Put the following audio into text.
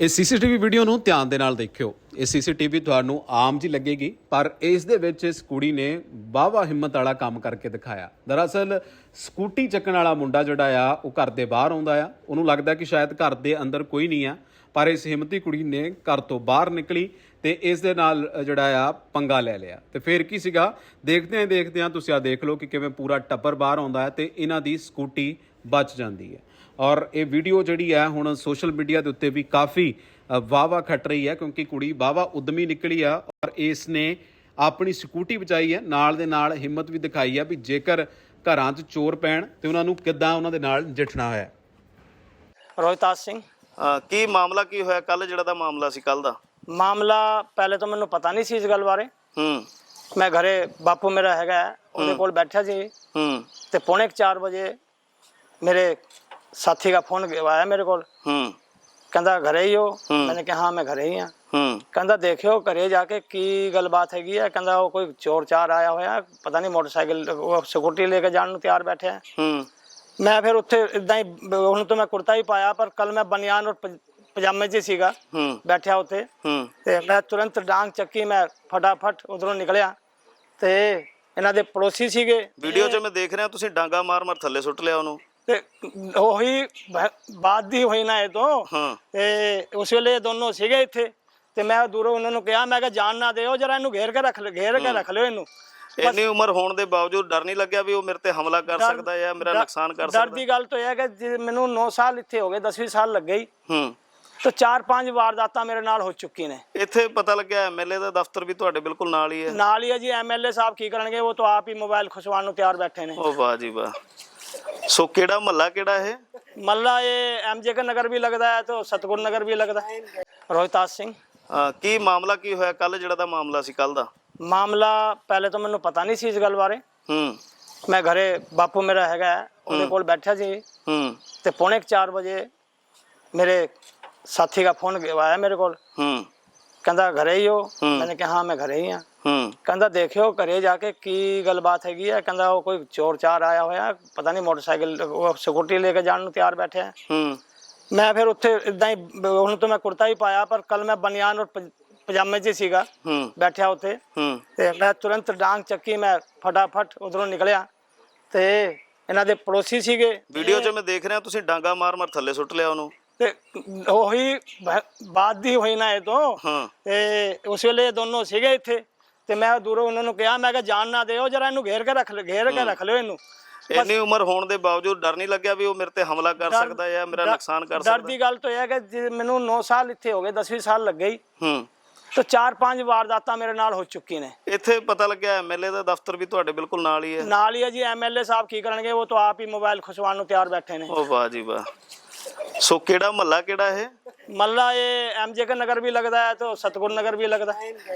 ਇਹ CCTV video ਨੂੰ ਧਿਆਨ ਦੇ ਨਾਲ ਦੇਖਿਓ। ਇਹ ਸੀਸੀਟੀਵੀ ਤੁਹਾਨੂੰ ਆਮ ਜੀ ਲੱਗੇਗੀ, ਪਰ ਇਸ ਦੇ ਵਿੱਚ ਇਸ ਕੁੜੀ ਨੇ ਵਾਹਵਾ ਹਿੰਮਤ ਵਾਲਾ ਕੰਮ ਕਰਕੇ ਦਿਖਾਇਆ। ਦਰਅਸਲ ਸਕੂਟੀ ਚੱਕਣ ਵਾਲਾ ਮੁੰਡਾ ਜਿਹੜਾ ਆ, ਉਹ ਘਰ ਦੇ ਬਾਹਰ ਆਉਂਦਾ ਆ। ਉਹਨੂੰ ਲੱਗਦਾ ਕਿ ਸ਼ਾਇਦ ਘਰ ਦੇ ਅੰਦਰ ਕੋਈ ਨਹੀਂ ਆ, ਪਰ ਇਸ ਹਿੰਮਤੀ ਕੁੜੀ ਨੇ ਘਰ ਤੋਂ ਬਾਹਰ ਨਿਕਲੀ। ਤੇ ਇਸ ਦੇ ਨਾਲ ਜਿਹੜਾ ਆ ਪੰਗਾ ਲੈ ਲਿਆ। ਤੇ ਫਿਰ ਕੀ ਸੀਗਾ? ਦੇਖਦੇ ਆਂ ਦੇਖਦੇ ਆਂ ਤੁਸੀਂ ਆ ਦੇਖ ਲਓ ਕਿ ਕਿਵੇਂ ਪੂਰਾ ਟੱਬਰ ਬਾਹਰ ਆਉਂਦਾ ਹੈ ਤੇ ਇਹਨਾਂ ਦੀ ਸਕੂਟੀ ਬਚ ਜਾਂਦੀ ਹੈ। ਔਰ ਇਹ ਵੀਡੀਓ ਜਿਹੜੀ ਹੈ ਹੁਣ ਸੋਸ਼ਲ ਮੀਡੀਆ ਦੇ ਉੱਤੇ ਵੀ ਕਾਫੀ ਅ, ਵਾਹਵਾ ਖੱਟ ਰਹੀ ਹੈ ਕਿਉਂਕਿ ਕੁੜੀ ਵਾਹਵਾ ਉਦਮੀ ਨਿਕਲੀ ਆ ਔਰ ਇਸ ਨੇ ਆਪਣੀ ਸਕੂਟੀ ਬਚਾਈ ਹੈ। ਨਾਲ ਦੇ ਨਾਲ ਹਿੰਮਤ ਵੀ ਦਿਖਾਈ ਹੈ ਵੀ ਜੇਕਰ ਘਰਾਂ 'ਚ ਚੋਰ ਪੈਣ ਤੇ ਉਹਨਾਂ ਨੂੰ ਕਿੱਦਾਂ ਉਹਨਾਂ ਦੇ ਨਾਲ ਜਿੱਠਣਾ ਹੈ। ਰੋਹਿਤਾਜ ਸਿੰਘ। ਕੀ ਮਾਮਲਾ ਕੀ ਹੋਇਆ? ਕੱਲ ਜਿਹੜਾ ਦਾ ਮਾਮਲਾ ਸੀ ਕੱਲ ਦਾ? ਮਾਮਲਾ ਪਹਿਲੇ ਤਾਂ ਮੈਨੂੰ ਪਤਾ ਨਹੀਂ ਸੀ ਇਸ ਗੱਲ ਬਾਰੇ। ਹੂੰ। ਮੈਂ ਘਰੇ ਬਾਪੂ ਮੇਰਾ ਹੈਗਾ ਉਹਦੇ ਕੋਲ ਬੈਠਾ ਸੀ। ਹੂੰ। ਤੇ ਪੌਣੇ 4 ਵਜੇ ਮੇਰੇ ਸਾਥੀ ਦਾ ਫੋਨ ਆਇਆ ਮੇਰੇ ਕੋਲ। ਹੂੰ। ਕਹਿੰਦਾ ਘਰੇ ਹੀ ਹੋ। ਮੈंने ਕਿਹਾ ਹਾਂ ਮੈਂ ਘਰੇ ਹੀ ਹਾਂ। ਹੂੰ। ਕਹਿੰਦਾ ਦੇਖਿਓ ਘਰੇ ਜਾ ਕੇ ਕੀ ਗੱਲਬਾਤ ਹੈਗੀ ਹੈ? ਕਹਿੰਦਾ ਉਹ ਕੋਈ ਚੋਰ ਚਾਰ ਆਇਆ ਹੋਇਆ ਪਤਾ ਨਹੀਂ ਮੋਟਰਸਾਈਕਲ ਉਹ ਸਕੂਟੀ ਲੈ ਕੇ ਜਾਣ ਨੂੰ ਤਿਆਰ ਬੈਠੇ ਹੈ। ਹੂੰ। ਮੈਂ ਫਿਰ ਉੱਥੇ ਇਦਾਂ ਹੀ ਹੁਣ ਤਾਂ ਮੈਂ ਕੁੜਤਾ ਹੀ ਪਾਇਆ ਪਰ ਕੱਲ ਮੈਂ ਬਨੀਆਨ ਔਰ ਪਜਾਮੇ 'ਚ ਹੀ ਸੀਗਾ। ਹੂੰ। ਬੈਠਿਆ ਉੱਥੇ। ਹੂੰ। ਤੇ ਮੈਂ ਤੁਰੰਤ ਡਾਂਗ ਚੱਕੀ ਮੈਂ ਫਟਾਫਟ ਉਧਰੋਂ ਨਿਕਲਿਆ। ਤੇ ਇਹਨਾਂ ਦੇ ਪੜੋਸੀ ਸੀਗੇ। ਵੀਡੀਓ 'ਚ ਮੈਂ ਦੇਖ ਰਿਹਾ ਤੁਸੀਂ ਡਾਂਗਾ ਮਾਰ ਮਾਰ ਥੱਲੇ ਸੁੱਟ ਲਿਆ ਉਹਨੂੰ। ਤੇ ਉਹੀ ਬਾਤ ਦੀ ਹੋਈ ਨਾ ਇਹ ਤੋਂ। ਹਾਂ। ਤੇ ਉਸ ਵੇਲੇ ਦੋਨੋਂ ਸੀਗੇ ਇੱਥੇ। ਤੇ ਮੈਂ ਦੂਰੋਂ ਉਹਨਾਂ ਨੂੰ ਕਿਹਾ ਮੈਂ ਕਿਹਾ ਜਾਣ ਨਾ ਦਿਓ ਜਰਾ ਇਹਨੂੰ ਘੇਰ ਕੇ ਰੱਖ ਲਿਓ ਘੇਰ ਕੇ ਰੱਖ ਲਿਓ ਇਹਨੂੰ। ਇੰਨੀ ਉਮਰ ਹੋਣ ਦੇ ਬਾਵਜੂਦ ਡਰ ਨਹੀਂ ਲੱਗਿਆ ਵੀ ਉਹ ਮੇਰੇ ਤੇ ਹਮਲਾ ਕਰ ਡਰ- ਸਕਦਾ ਹੈ ਮੇਰਾ ਡਰ- ਨੁਕਸਾਨ ਕਰ ਡਰ ਸਕਦਾ? ਦੀ ਗੱਲ ਤਾਂ ਇਹ ਹੈ ਕਿ ਮੈਨੂੰ 9 ਸਾਲ ਇੱਥੇ ਹੋ ਗਏ 10ਵੀਂ ਸਾਲ ਲੱਗ ਗਈ ਹੂੰ। ਤਾਂ ਚਾਰ ਪੰਜ ਵਾਰਦਾਤਾਂ ਮੇਰੇ ਨਾਲ ਹੋ ਚੁੱਕੀ ਨੇ। ਇੱਥੇ ਪਤਾ ਲੱਗਿਆ ਐਮਐਲਏ ਦਾ ਦਫ਼ਤਰ ਵੀ ਤੁਹਾਡੇ ਬਿਲਕੁਲ ਨਾਲ ਹੀ ਹੈ। ਨਾਲ ਹੀ ਹੈ ਜੀ ਐਮਐਲਏ ਸਾਹਿਬ ਕੀ ਕਰਨਗੇ ਉਹ ਤਾਂ ਆਪ ਹੀ ਮੋਬਾਈਲ ਖੁਸ਼ਵਾਣ ਨੂੰ ਤਿਆਰ ਬੈਠੇ ਨੇ। ਓ ਵਾਹ ਜੀ ਵਾਹ। ਸੋ ਕਿਹੜਾ ਮਹੱਲਾ ਕਿਹੜਾ ਹੈ ਮੱਲਾ ਇਹ ਐਮਜੇਕ ਨਗਰ ਵੀ ਲੱਗਦਾ ਹੈ ਤੇ ਸਤਗੁਰ ਨਗਰ ਵੀ ਲੱਗਦਾ ਹੈ। ਰੋਹਿਤਾਸ ਸਿੰਘ। ਕੀ ਮਾਮਲਾ ਕੀ ਹੋਇਆ? ਕੱਲ ਜਿਹੜਾ ਦਾ ਮਾਮਲਾ ਸੀ ਕੱਲ ਦਾ? ਮਾਮਲਾ ਪਹਿਲੇ ਤਾਂ ਮੈਨੂੰ ਪਤਾ ਨਹੀਂ ਸੀ ਇਸ ਗੱਲ ਬਾਰੇ। ਹੂੰ। ਮੈਂ ਘਰੇ ਬਾਪੂ ਮੇਰਾ ਹੈਗਾ ਉਹਦੇ ਕੋਲ ਬੈਠਾ ਸੀ। ਹੂੰ। ਤੇ ਪੌਣੇ 4 ਵਜੇ ਮੇਰੇ ਸਾਥੀ ਦਾ ਫੋਨ ਆਇਆ ਮੇਰੇ ਕੋਲ। ਹੂੰ। ਕਹਿੰਦਾ ਘਰੇ ਹੀ ਹੋ। ਮੈंने ਕਿਹਾ ਹਾਂ ਮੈਂ ਘਰੇ ਹੀ ਹੂੰ। ਕਹਿੰਦਾ ਦੇਖਿਓ ਘਰੇ ਜਾ ਕੇ ਕੀ ਗੱਲਬਾਤ ਹੈਗੀ ਹੈ? ਕਹਿੰਦਾ ਉਹ ਕੋਈ ਚੋਰ ਚਾਰ ਆਇਆ ਹੋਇਆ ਪਤਾ ਨਹੀਂ ਮੋਟਰਸਾਈਕਲ ਉਹ ਲੈ ਕੇ ਜਾਣ ਨੂੰ ਤਿਆਰ ਬੈਠੇ ਹੈ। ਹੂੰ। ਮੈਂ ਫਿਰ ਉੱਥੇ ਇਦਾਂ ਹੀ ਹੁਣ ਤਾਂ ਮੈਂ ਕੁੜਤਾ ਹੀ ਪਾਇਆ ਪਰ ਕੱਲ ਮੈਂ ਬਨੀਆਨ ਔਰ ਪਜ- ਪਜਾਮੇ 'ਚ ਸੀਗਾ। ਹੂੰ। ਬੈਠਿਆ ਉੱਥੇ। ਹੂੰ। ਤੇ ਮੈਂ ਤੁਰੰਤ ਡਾਂਗ ਚੱਕੀ ਮੈਂ ਫਟਾਫਟ ਉਧਰੋਂ ਨਿਕਲਿਆ। ਤੇ ਇਹਨਾਂ ਦੇ ਪੜੋਸੀ ਸੀਗੇ। ਵੀਡੀਓ 'ਚ ਮੈਂ ਦੇਖ ਰਿਹਾ ਤੁਸੀਂ ਡਾਂਗਾ ਮਾਰ ਮਾਰ ਥੱਲੇ ਸੁੱਟ ਲਿਆ ਉਹਨੂੰ। ਤੇ ਉਹੀ ਬ- ਬਾਤ ਦੀ ਹੋਈ ਨਾ ਇਹ ਤੋਂ। ਹਾਂ। ਤੇ ਉਸ ਵੇਲੇ ਇਹ ਦੋਨੋਂ ਸੀਗੇ ਇੱਥੇ। ਤੇ ਮੈਂ ਦੂਰੋਂ ਉਹਨਾਂ ਨੂੰ ਕਿਹਾ ਮੈਂ ਕਿਹਾ ਜਾਣ ਨਾ ਦਿਓ ਜਰਾ ਇਹਨੂੰ ਘੇਰ ਕੇ ਰੱਖ ਲਿਓ ਘੇਰ ਕੇ ਰੱਖ ਲਿਓ ਇਹਨੂੰ। ਇੰਨੀ ਉਮਰ ਹੋਣ ਦੇ ਬਾਵਜੂਦ ਡਰ ਨਹੀਂ ਲੱਗਿਆ ਵੀ ਉਹ ਮੇਰੇ ਤੇ ਹਮਲਾ ਕਰ ਸਕਦਾ ਹੈ ਮੇਰਾ ਨੁਕਸਾਨ ਕਰ ਡਰ ਸਕਦਾ ਦੀ ਗੱਲ ਤਾਂ ਇਹ ਹੈ ਕਿ ਜੇ ਮੈਨੂੰ 9 ਸਾਲ ਇੱਥੇ ਹੋ ਗਏ 10ਵੀਂ ਸਾਲ ਲੱਗ ਗਈ। ਹੂੰ। ਤਾਂ ਚਾਰ ਪੰਜ ਵਾਰਦਾਤਾਂ ਮੇਰੇ ਨਾਲ ਹੋ ਚੁੱਕੀ ਨੇ। ਇੱਥੇ ਪਤਾ ਲੱਗਿਆ ਐਮਐਲਏ ਦਾ ਦਫ਼ਤਰ ਵੀ ਤੁਹਾਡੇ ਬਿਲਕੁਲ ਨਾਲ ਹੀ ਹੈ। ਨਾਲ ਹੀ ਹੈ ਜੀ ਐਮਐਲਏ ਸਾਹਿਬ ਕੀ ਕਰਨਗੇ ਉਹ ਤਾਂ ਆਪ ਹੀ ਮੋਬਾਈਲ ਖੁਸ਼ਵਾਉਣ ਨੂੰ ਤਿਆਰ ਬੈਠੇ ਨੇ। ਉਹ ਵਾਹ ਜੀ ਵਾਹ। सो केड़ा महला केड़ा है मल्ला ये एम नगर भी लगता है तो सतगुर नगर भी लगता है